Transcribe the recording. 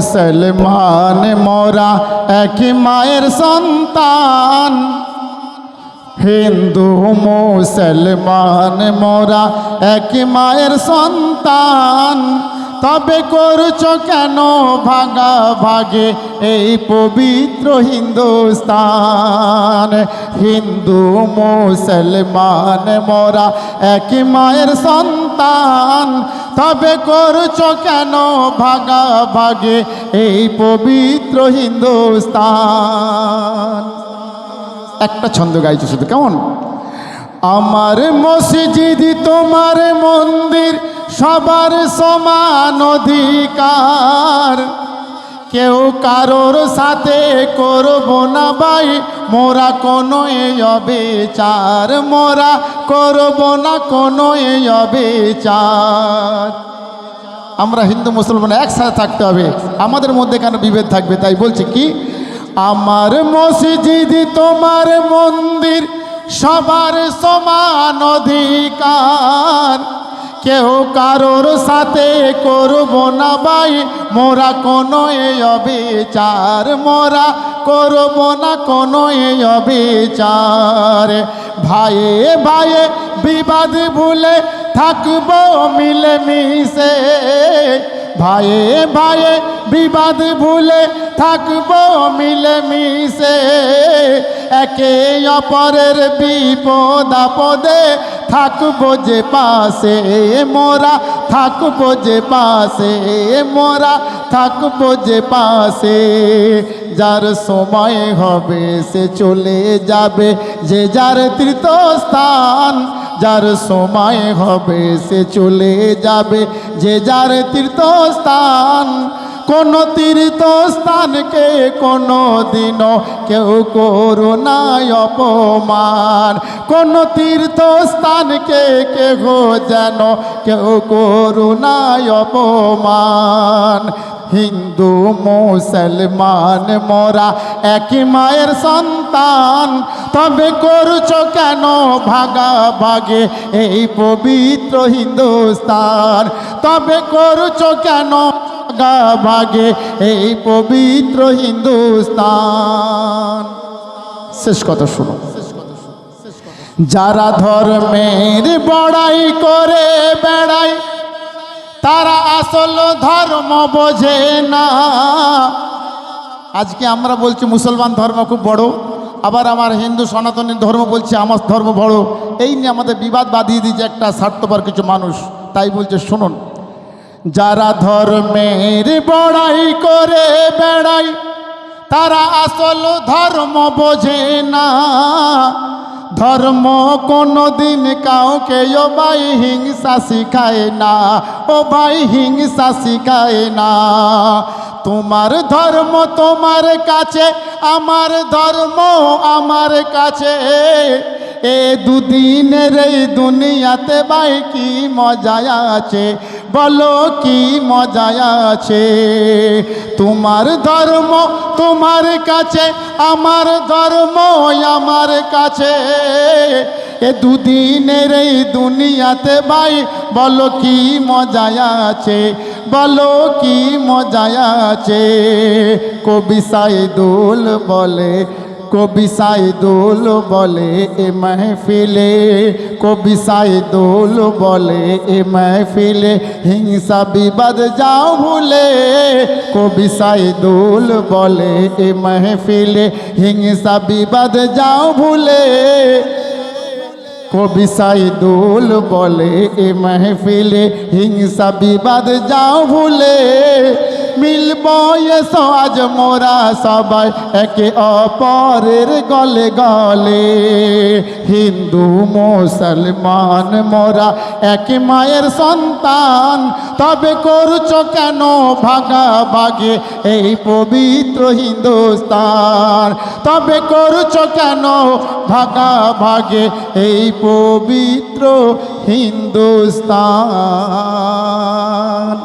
মুসলমান মোরা একই মায়ের সন্তান। হিন্দু, মুসলমান মোরা একই মায়ের সন্তান। তবে করছ কেন ভাগা ভাগে এই পবিত্র হিন্দুস্তান? হিন্দু, মুসলমান মোরা একই মায়ের সন্তান। তবে করছ কেন ভাগা ভাগে এই পবিত্র হিন্দুস্তান। একটা ছন্দ গাইছো শুধু, কেমন? আমার মসজিদ, তোমার মন্দির, সবার সমান অধিকার। কেউ কারোর সাথে করব না ভাই। মোরা কোনো অবিচার, মোরা করব না কোনো অবিচার। আমরা হিন্দু, মুসলমান একসাথে থাকতে হবে। আমাদের মধ্যে কেন বিভেদ থাকবে, তাই বলছি কি? আমার মসজিদ, তোমার মন্দির সবার সমান অধিকার। কেউ কারোর সাথে করব না ভাই। মোরা কোনো এই অবিচার, মোরা করব না কোনো এই অবিচার। ভাইয়ে ভাইয়ে বিবাদ ভুলে থাকব মিলে মিশে ভাইয়ে ভাইয়ে বিবাদ ভুলে থাকব মিলে মিশে একে অপরের বিপদ আপদে থাকব যে পাশে, মোরা থাকব যে পাশে, মোরা থাকব যে পাশে। যার সময় হবে সে চলে যাবে, যে যার তীর্থস্থান, যার সময় হবে সে চলে যাবে, যে যার তীর্থস্থান কোন তীর্থস্থানকে কোনো দিনও কেউ করুণায় অপমান। কোন তীর্থস্থানকে কেহ যেন কেউ করুণায় অপমান। হিন্দু, মুসলমান, মোরা একই মায়ের সন্তান, তবে করছ কেন ভাগা ভাগে এই পবিত্র হিন্দুস্তান তবে করছ কেন ভাগা ভাগে এই পবিত্র হিন্দুস্তান। শেষ কথা শুনো। যারা ধর্মের বড়াই করে বেড়ায়, তারা আসল ধর্ম বোঝে না। আজকে আমরা বলছি মুসলমান ধর্ম খুব বড়, আবার আমার হিন্দু সনাতনী ধর্ম বলছে আমার ধর্ম বড়। এই নিয়ে আমাদের বিবাদ বাঁধিয়ে দিয়েছে একটা স্বার্থপর কিছু মানুষ। তাই বলছে, শুনুন যারা ধর্মের বড়াই করে বেড়াই, তারা আসল ধর্ম বোঝে না। ধর্ম কোনো দিন কাউকে ও ভাই হিংসা শিখায় না, ও ভাই হিংসা শিখায় না। তোমার ধর্ম তোমার কাছে, আমার ধর্ম আমার কাছে। এ দুদিনের এই দুনিয়াতে ভাই কি মজা আছে? বলো কি মজা আছে? তোমার ধর্ম তোমার কাছে, আমার ধর্ম আমার কাছে। এ দুদিনের এই দুনিয়াতে ভাই, বলো কি মজা আছে? বলো কি মজা আছে? কবি সাইদুল বলে কবি সাইদুল বলে এ মেহফিলে, কবি সাইদুল বলে এ মেহফিলে, হিংসা বিবাদ যাও ভুলে। কবি সাইদুল বলে এ মেহফিলে, হিংসা বিবাদ যাও ভুলে। কবি সাইদুল বলে এ মেহফিলে, হিংসা বিবাদ যাও ভুলে। মিলব এসো আজ মোরা সবাই একে অপরের গলে গলে। হিন্দু, মুসলমান, মোরা এক মায়ের সন্তান। তবে করছ কেন ভাগা ভাগে এই পবিত্র হিন্দুস্তান? তবে করছ কেন ভাগা ভাগে এই পবিত্র হিন্দুস্তান?